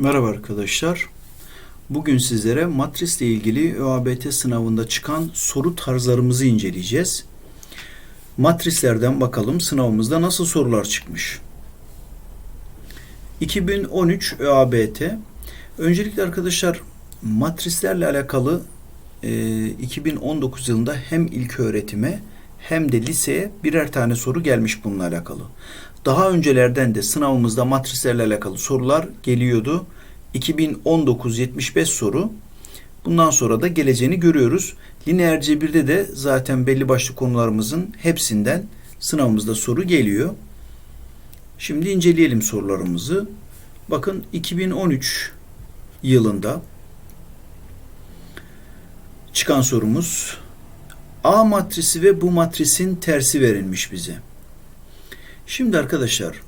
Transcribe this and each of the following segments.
Merhaba arkadaşlar. Bugün sizlere matrisle ilgili ÖABT sınavında çıkan soru tarzlarımızı inceleyeceğiz. Matrislerden bakalım sınavımızda nasıl sorular çıkmış. 2013 ÖABT. Öncelikle arkadaşlar matrislerle alakalı e, 2019 yılında hem ilk öğretime hem de liseye birer tane soru gelmiş bununla alakalı. Daha öncelerden de sınavımızda matrislerle alakalı sorular geliyordu. 2019 75 soru. Bundan sonra da geleceğini görüyoruz. Lineer cebirde de zaten belli başlı konularımızın hepsinden sınavımızda soru geliyor. Şimdi inceleyelim sorularımızı. Bakın 2013 yılında çıkan sorumuz A matrisi ve bu matrisin tersi verilmiş bize. Şimdi arkadaşlar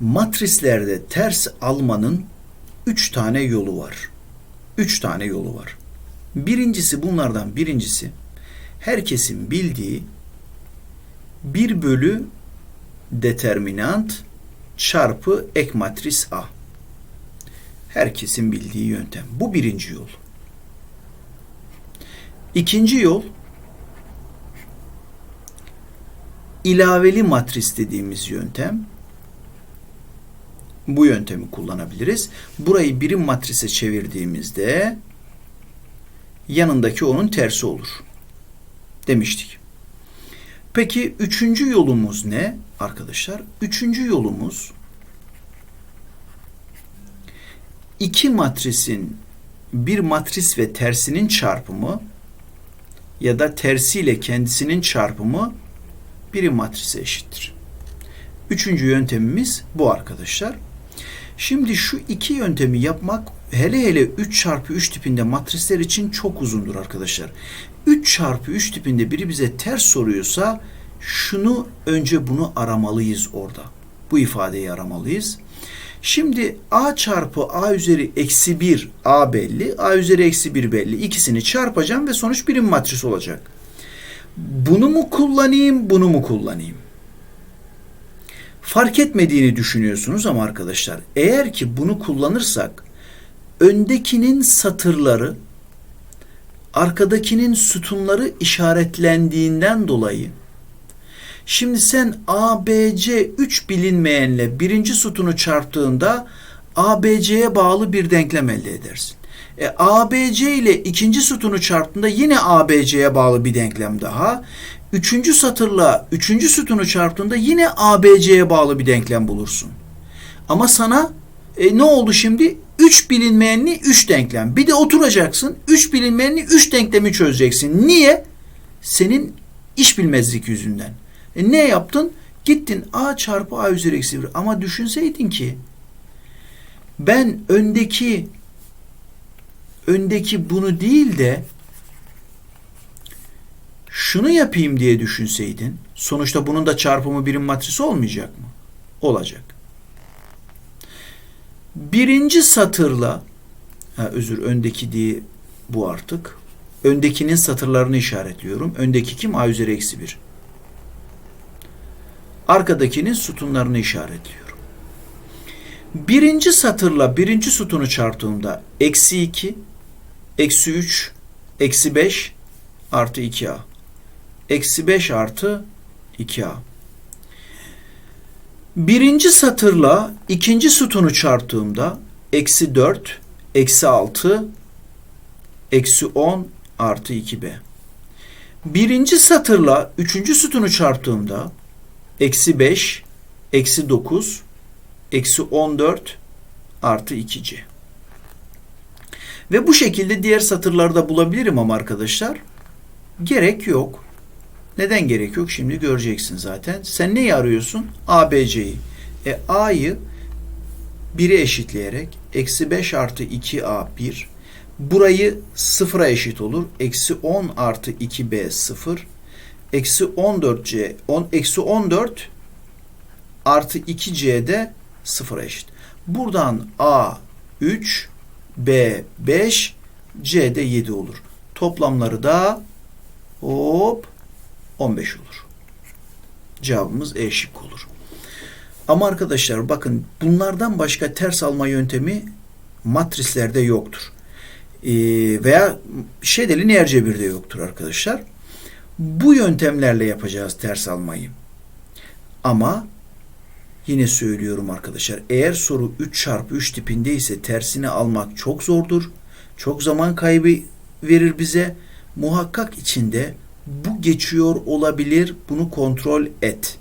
matrislerde ters almanın üç tane yolu var. Üç tane yolu var. Birincisi bunlardan birincisi herkesin bildiği bir bölü determinant çarpı ek matris A. Herkesin bildiği yöntem. Bu birinci yol. İkinci yol ilaveli matris dediğimiz yöntem. Bu yöntemi kullanabiliriz. Burayı birim matrise çevirdiğimizde yanındaki onun tersi olur. Demiştik. Peki üçüncü yolumuz ne arkadaşlar? Üçüncü yolumuz iki matrisin bir matris ve tersinin çarpımı ya da tersiyle kendisinin çarpımı birim matrise eşittir. Üçüncü yöntemimiz bu arkadaşlar. Şimdi şu iki yöntemi yapmak hele hele 3 çarpı 3 tipinde matrisler için çok uzundur arkadaşlar. 3 çarpı 3 tipinde biri bize ters soruyorsa şunu önce bunu aramalıyız orada. Bu ifadeyi aramalıyız. Şimdi a çarpı a üzeri eksi 1 a belli. a üzeri eksi 1 belli. İkisini çarpacağım ve sonuç birim matris olacak. Bunu mu kullanayım, bunu mu kullanayım? Fark etmediğini düşünüyorsunuz ama arkadaşlar eğer ki bunu kullanırsak öndekinin satırları arkadakinin sütunları işaretlendiğinden dolayı şimdi sen ABC 3 bilinmeyenle birinci sütunu çarptığında ABC'ye bağlı bir denklem elde edersin. E, ABC ile ikinci sütunu çarptığında yine ABC'ye bağlı bir denklem daha. Üçüncü satırla üçüncü sütunu çarptığında yine ABC'ye bağlı bir denklem bulursun. Ama sana e, ne oldu şimdi? Üç bilinmeyenli üç denklem. Bir de oturacaksın. Üç bilinmeyenli üç denklemi çözeceksin. Niye? Senin iş bilmezlik yüzünden. E, ne yaptın? Gittin A çarpı A üzeri eksi 1. Ama düşünseydin ki ben öndeki öndeki bunu değil de şunu yapayım diye düşünseydin sonuçta bunun da çarpımı birim matrisi olmayacak mı? Olacak. Birinci satırla ha, özür öndeki diye bu artık. Öndekinin satırlarını işaretliyorum. Öndeki kim? A üzeri eksi 1. Arkadakinin sütunlarını işaretliyorum. Birinci satırla birinci sütunu çarptığımda eksi 2, eksi 3, eksi 5 artı 2a. Eksi 5 artı 2a. Birinci satırla ikinci sütunu çarptığımda eksi 4, eksi 6, eksi 10 artı 2b. Birinci satırla üçüncü sütunu çarptığımda eksi 5, eksi 9, eksi 14 artı 2c. Ve bu şekilde diğer satırlarda bulabilirim ama arkadaşlar gerek yok. Neden gerek yok? Şimdi göreceksin zaten. Sen neyi arıyorsun? ABC'yi. E A'yı 1'e eşitleyerek eksi 5 artı 2A 1 burayı sıfıra eşit olur. Eksi 10 artı 2B 0 eksi 14C 10, eksi 14 artı 2C de sıfıra eşit. Buradan A 3 B 5 C de 7 olur. Toplamları da hop 15 olur. Cevabımız E şıkkı olur. Ama arkadaşlar bakın bunlardan başka ters alma yöntemi matrislerde yoktur. Ee, veya şeyde lineer cebirde yoktur arkadaşlar. Bu yöntemlerle yapacağız ters almayı. Ama yine söylüyorum arkadaşlar eğer soru 3 çarpı 3 tipinde ise tersini almak çok zordur. Çok zaman kaybı verir bize. Muhakkak içinde bu geçiyor olabilir. Bunu kontrol et.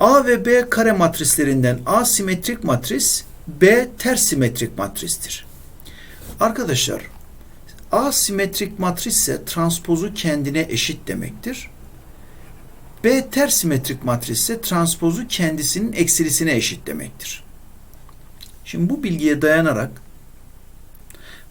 A ve B kare matrislerinden A simetrik matris, B ters simetrik matristir. Arkadaşlar A simetrik matris ise transpozu kendine eşit demektir. B ters simetrik matris ise transpozu kendisinin eksilisine eşit demektir. Şimdi bu bilgiye dayanarak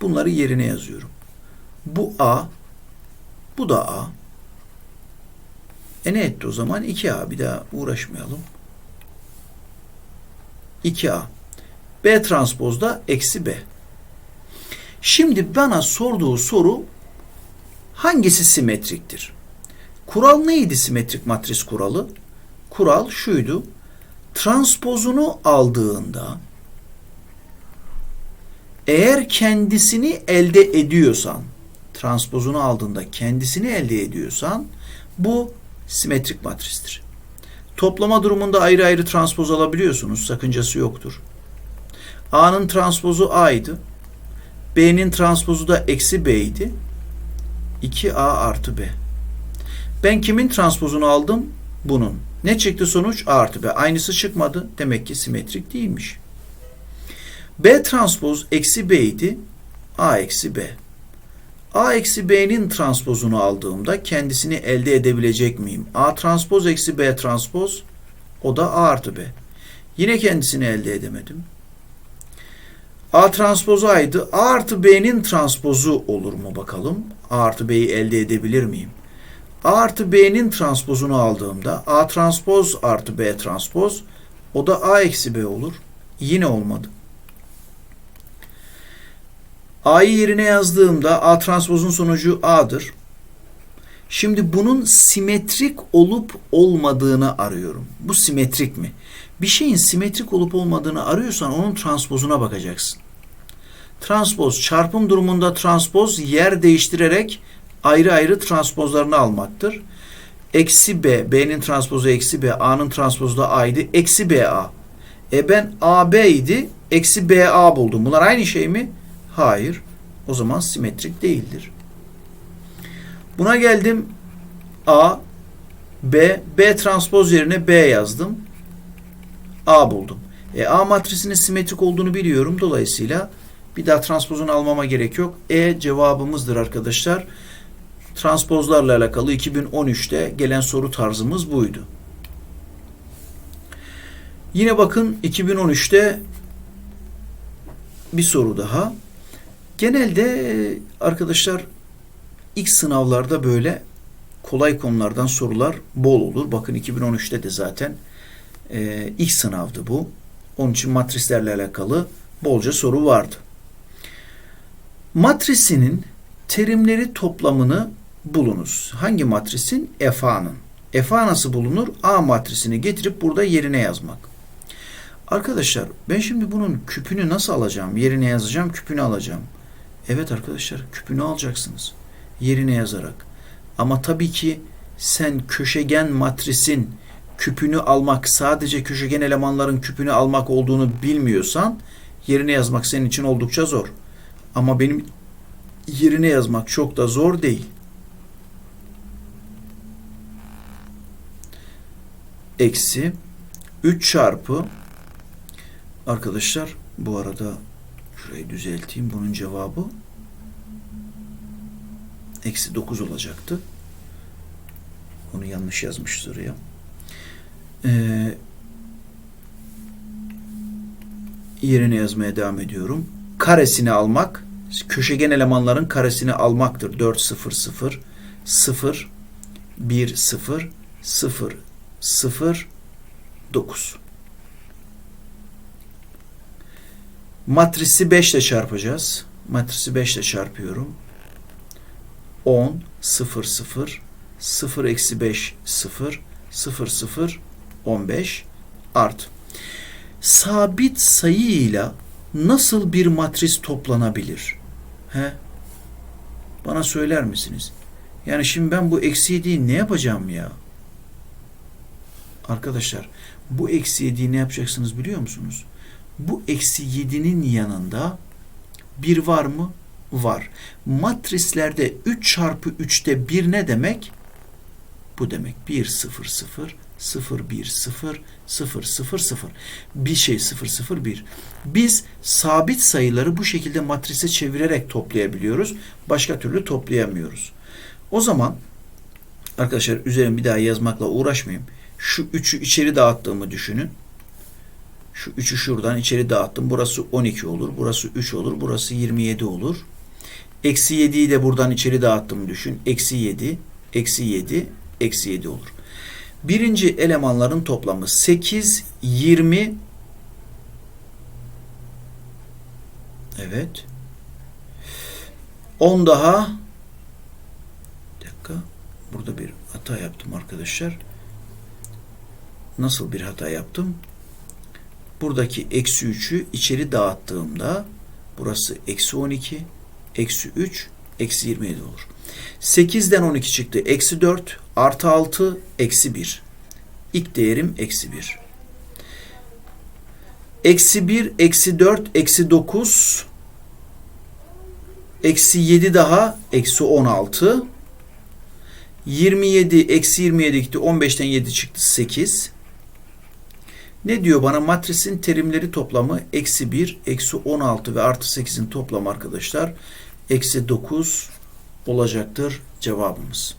bunları yerine yazıyorum. Bu A, bu da A. E ne etti o zaman? 2A. Bir daha uğraşmayalım. 2A. B transpozda eksi B. Şimdi bana sorduğu soru hangisi simetriktir? Kural neydi simetrik matris kuralı? Kural şuydu. Transpozunu aldığında eğer kendisini elde ediyorsan, transpozunu aldığında kendisini elde ediyorsan bu simetrik matristir. Toplama durumunda ayrı ayrı transpoz alabiliyorsunuz. Sakıncası yoktur. A'nın transpozu A'ydı. B'nin transpozu da eksi B'ydi. 2A artı B. Ben kimin transpozunu aldım? Bunun. Ne çıktı sonuç? A artı B. Aynısı çıkmadı. Demek ki simetrik değilmiş. B transpoz eksi B idi. A eksi B. A eksi B'nin transpozunu aldığımda kendisini elde edebilecek miyim? A transpoz eksi B transpos o da A artı B. Yine kendisini elde edemedim. A transpozu A'ydı. A artı B'nin transpozu olur mu bakalım? A artı B'yi elde edebilir miyim? A artı B'nin transpozunu aldığımda A transpoz artı B transpoz o da A eksi B olur. Yine olmadı. A'yı yerine yazdığımda A transpozun sonucu A'dır. Şimdi bunun simetrik olup olmadığını arıyorum. Bu simetrik mi? Bir şeyin simetrik olup olmadığını arıyorsan onun transpozuna bakacaksın. Transpoz çarpım durumunda transpoz yer değiştirerek ayrı ayrı transpozlarını almaktır. Eksi B, B'nin transpozu eksi B, A'nın transpozu da A'ydı. Eksi BA. E ben AB idi, eksi BA buldum. Bunlar aynı şey mi? Hayır. O zaman simetrik değildir. Buna geldim. A, B, B transpoz yerine B yazdım. A buldum. E, A matrisinin simetrik olduğunu biliyorum. Dolayısıyla bir daha transpozunu almama gerek yok. E cevabımızdır arkadaşlar. Transpozlarla alakalı 2013'te gelen soru tarzımız buydu. Yine bakın 2013'te bir soru daha. Genelde arkadaşlar ilk sınavlarda böyle kolay konulardan sorular bol olur. Bakın 2013'te de zaten e, ilk sınavdı bu. Onun için matrislerle alakalı bolca soru vardı. Matrisinin terimleri toplamını bulunuz. Hangi matrisin? FA'nın. FA nasıl bulunur? A matrisini getirip burada yerine yazmak. Arkadaşlar ben şimdi bunun küpünü nasıl alacağım? Yerine yazacağım, küpünü alacağım. Evet arkadaşlar küpünü alacaksınız. Yerine yazarak. Ama tabii ki sen köşegen matrisin küpünü almak sadece köşegen elemanların küpünü almak olduğunu bilmiyorsan yerine yazmak senin için oldukça zor. Ama benim yerine yazmak çok da zor değil. Eksi 3 çarpı arkadaşlar bu arada Şurayı düzelteyim. Bunun cevabı eksi 9 olacaktı. Onu yanlış yazmışız oraya. Ee, yerine yazmaya devam ediyorum. Karesini almak, köşegen elemanların karesini almaktır. 4, 0, 0, 0, 1, 0, 0, 0, 9. Matrisi 5 ile çarpacağız. Matrisi 5 ile çarpıyorum. 10, 0, 0, 0 eksi 5, 0, 0 0 15 art. Sabit sayıyla nasıl bir matris toplanabilir? He? Bana söyler misiniz? Yani şimdi ben bu eksi 7'yi ne yapacağım ya? Arkadaşlar bu eksi 7'yi ne yapacaksınız biliyor musunuz? Bu eksi 7'nin yanında bir var mı? Var. Matrislerde 3 çarpı 3'te 1 ne demek? Bu demek 1 0 0 0 1 0 0 0 0 bir şey 0 0 1. Biz sabit sayıları bu şekilde matrise çevirerek toplayabiliyoruz. Başka türlü toplayamıyoruz. O zaman arkadaşlar üzerine bir daha yazmakla uğraşmayayım. Şu 3'ü içeri dağıttığımı düşünün. Şu 3'ü şuradan içeri dağıttım. Burası 12 olur. Burası 3 olur. Burası 27 olur. Eksi 7'yi de buradan içeri dağıttım düşün. Eksi 7, eksi 7, eksi 7 olur. Birinci elemanların toplamı 8, 20, evet, 10 daha, bir dakika, burada bir hata yaptım arkadaşlar. Nasıl bir hata yaptım? Buradaki eksi 3'ü içeri dağıttığımda burası eksi 12, eksi 3, eksi 27 olur. 8'den 12 çıktı. Eksi 4 artı 6 eksi 1. İlk değerim eksi 1. Eksi 1, eksi 4, eksi 9, eksi 7 daha, eksi 16. 27, eksi 27 gitti. 15'ten 7 çıktı. 8. Ne diyor bana? Matrisin terimleri toplamı eksi 1, eksi 16 ve artı 8'in toplamı arkadaşlar. Eksi 9 olacaktır cevabımız.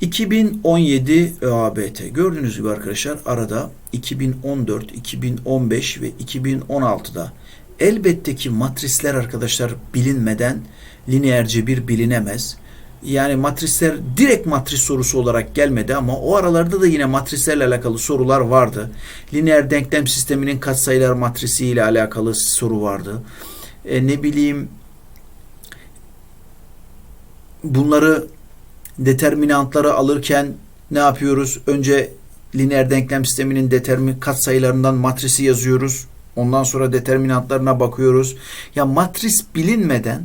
2017 ÖABT. Gördüğünüz gibi arkadaşlar arada 2014, 2015 ve 2016'da elbette ki matrisler arkadaşlar bilinmeden lineer cebir bilinemez. Yani matrisler direkt matris sorusu olarak gelmedi ama o aralarda da yine matrislerle alakalı sorular vardı. Lineer denklem sisteminin katsayılar matrisi ile alakalı soru vardı. E, ne bileyim bunları determinantları alırken ne yapıyoruz? Önce lineer denklem sisteminin determin katsayılarından matrisi yazıyoruz. Ondan sonra determinantlarına bakıyoruz. Ya matris bilinmeden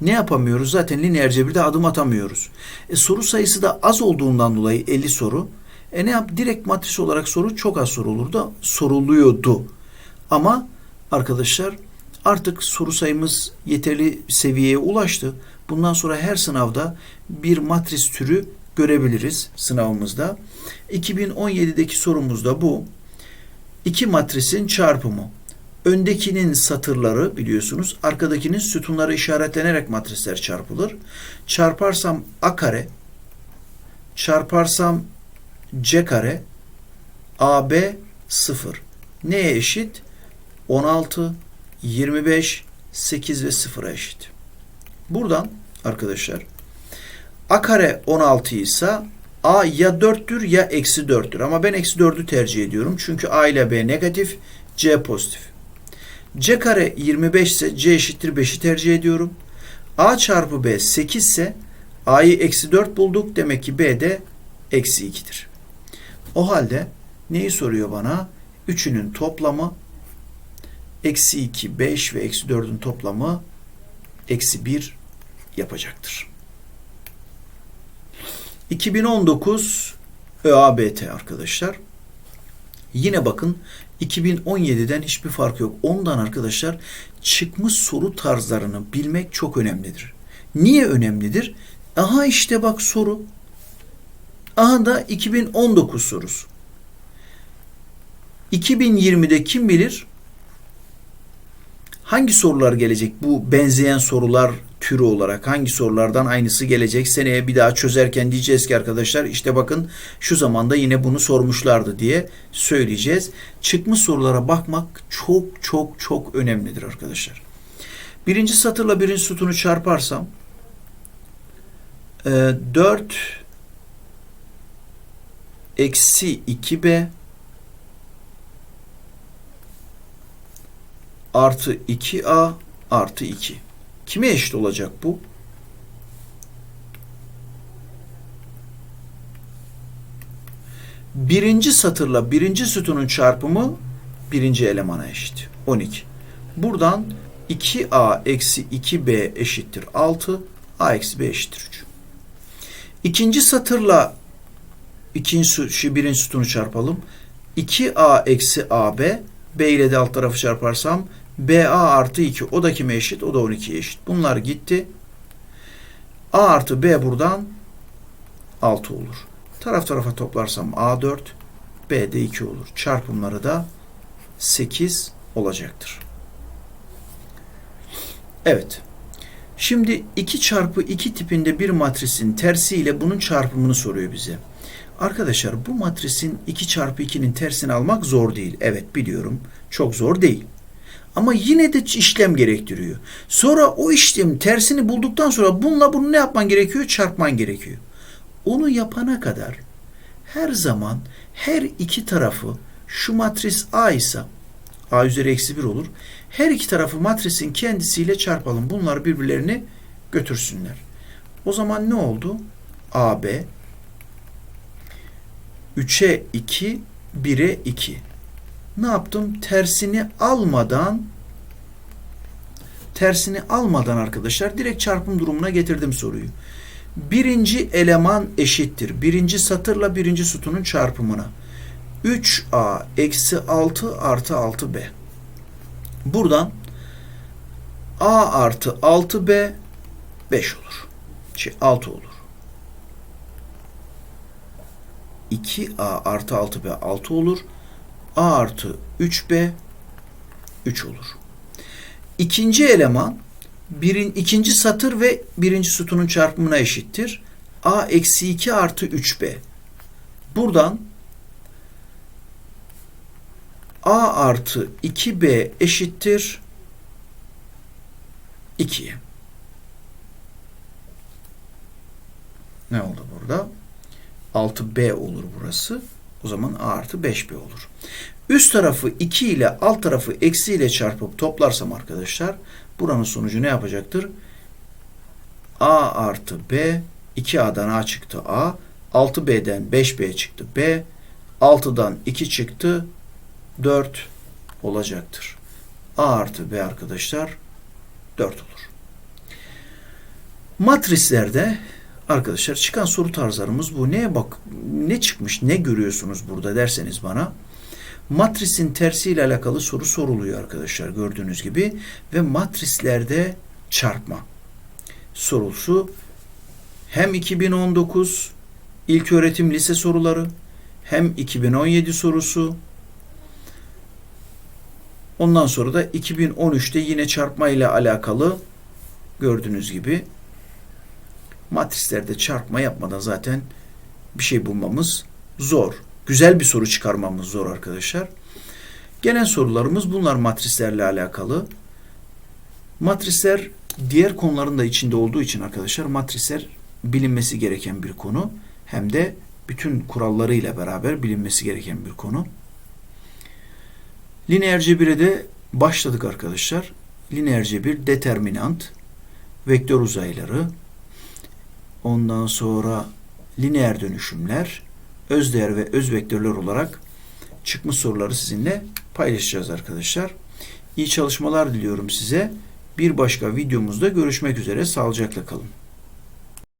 ne yapamıyoruz? Zaten lineer cebirde adım atamıyoruz. E, soru sayısı da az olduğundan dolayı 50 soru. E ne yap? Direkt matris olarak soru çok az sorulurdu. Soruluyordu. Ama arkadaşlar artık soru sayımız yeterli seviyeye ulaştı. Bundan sonra her sınavda bir matris türü görebiliriz sınavımızda. 2017'deki sorumuz da bu. İki matrisin çarpımı. Öndekinin satırları biliyorsunuz, arkadakinin sütunları işaretlenerek matrisler çarpılır. Çarparsam A kare, çarparsam C kare, AB 0. Neye eşit? 16, 25, 8 ve 0'a eşit. Buradan arkadaşlar A kare 16 ise A ya 4'tür ya eksi 4'tür. Ama ben eksi 4'ü tercih ediyorum. Çünkü A ile B negatif, C pozitif. C kare 25 ise C eşittir 5'i tercih ediyorum. A çarpı B 8 ise A'yı eksi 4 bulduk. Demek ki B de eksi 2'dir. O halde neyi soruyor bana? Üçünün toplamı eksi 2, 5 ve eksi 4'ün toplamı eksi 1 yapacaktır. 2019 ÖABT arkadaşlar. Yine bakın 2017'den hiçbir fark yok. Ondan arkadaşlar çıkmış soru tarzlarını bilmek çok önemlidir. Niye önemlidir? Aha işte bak soru. Aha da 2019 sorusu. 2020'de kim bilir hangi sorular gelecek? Bu benzeyen sorular türü olarak hangi sorulardan aynısı gelecek? Seneye bir daha çözerken diyeceğiz ki arkadaşlar işte bakın şu zamanda yine bunu sormuşlardı diye söyleyeceğiz. Çıkmış sorulara bakmak çok çok çok önemlidir arkadaşlar. Birinci satırla birinci sütunu çarparsam 4 eksi 2b artı 2a artı 2. Kime eşit olacak bu? Birinci satırla birinci sütunun çarpımı birinci elemana eşit. 12. Buradan 2a eksi 2b eşittir 6. a eksi b eşittir 3. İkinci satırla ikinci şu birinci sütunu çarpalım. 2a eksi ab b ile de alt tarafı çarparsam ba artı 2 o da kime eşit? O da 12'ye eşit. Bunlar gitti. a artı b buradan 6 olur. Taraf tarafa toplarsam a4 b de 2 olur. Çarpımları da 8 olacaktır. Evet. Şimdi 2 çarpı 2 tipinde bir matrisin tersiyle bunun çarpımını soruyor bize. Arkadaşlar bu matrisin 2 çarpı 2'nin tersini almak zor değil. Evet biliyorum. Çok zor değil. Ama yine de işlem gerektiriyor. Sonra o işlem tersini bulduktan sonra bununla bunu ne yapman gerekiyor? Çarpman gerekiyor. Onu yapana kadar her zaman her iki tarafı şu matris A ise A üzeri eksi 1 olur. Her iki tarafı matrisin kendisiyle çarpalım. Bunlar birbirlerini götürsünler. O zaman ne oldu? AB 3'e 2, 1'e 2. Ne yaptım? Tersini almadan tersini almadan arkadaşlar direkt çarpım durumuna getirdim soruyu. Birinci eleman eşittir. Birinci satırla birinci sütunun çarpımına. 3a eksi 6 artı 6b. Buradan a artı 6b 5 olur. Şey 6 olur. 2a artı 6b 6 olur. A artı 3b 3 olur. İkinci eleman birin, ikinci satır ve birinci sütunun çarpımına eşittir. a eksi 2 artı 3b. Buradan a artı 2b eşittir 2'ye. Ne oldu burada? 6b olur burası. O zaman a artı 5b olur. Üst tarafı 2 ile alt tarafı eksi ile çarpıp toplarsam arkadaşlar buranın sonucu ne yapacaktır? a artı b 2a'dan a çıktı a 6b'den 5b çıktı b 6'dan 2 çıktı 4 olacaktır. A artı B arkadaşlar 4 olur. Matrislerde arkadaşlar çıkan soru tarzlarımız bu. Neye bak ne çıkmış ne görüyorsunuz burada derseniz bana. Matrisin tersiyle alakalı soru soruluyor arkadaşlar gördüğünüz gibi ve matrislerde çarpma sorusu hem 2019 ilk öğretim lise soruları hem 2017 sorusu Ondan sonra da 2013'te yine çarpma ile alakalı gördüğünüz gibi matrislerde çarpma yapmadan zaten bir şey bulmamız zor. Güzel bir soru çıkarmamız zor arkadaşlar. Gelen sorularımız bunlar matrislerle alakalı. Matrisler diğer konuların da içinde olduğu için arkadaşlar matrisler bilinmesi gereken bir konu. Hem de bütün kurallarıyla beraber bilinmesi gereken bir konu. Lineer cebire başladık arkadaşlar. Lineer cebir determinant, vektör uzayları, ondan sonra lineer dönüşümler, özdeğer ve öz vektörler olarak çıkmış soruları sizinle paylaşacağız arkadaşlar. İyi çalışmalar diliyorum size. Bir başka videomuzda görüşmek üzere. Sağlıcakla kalın.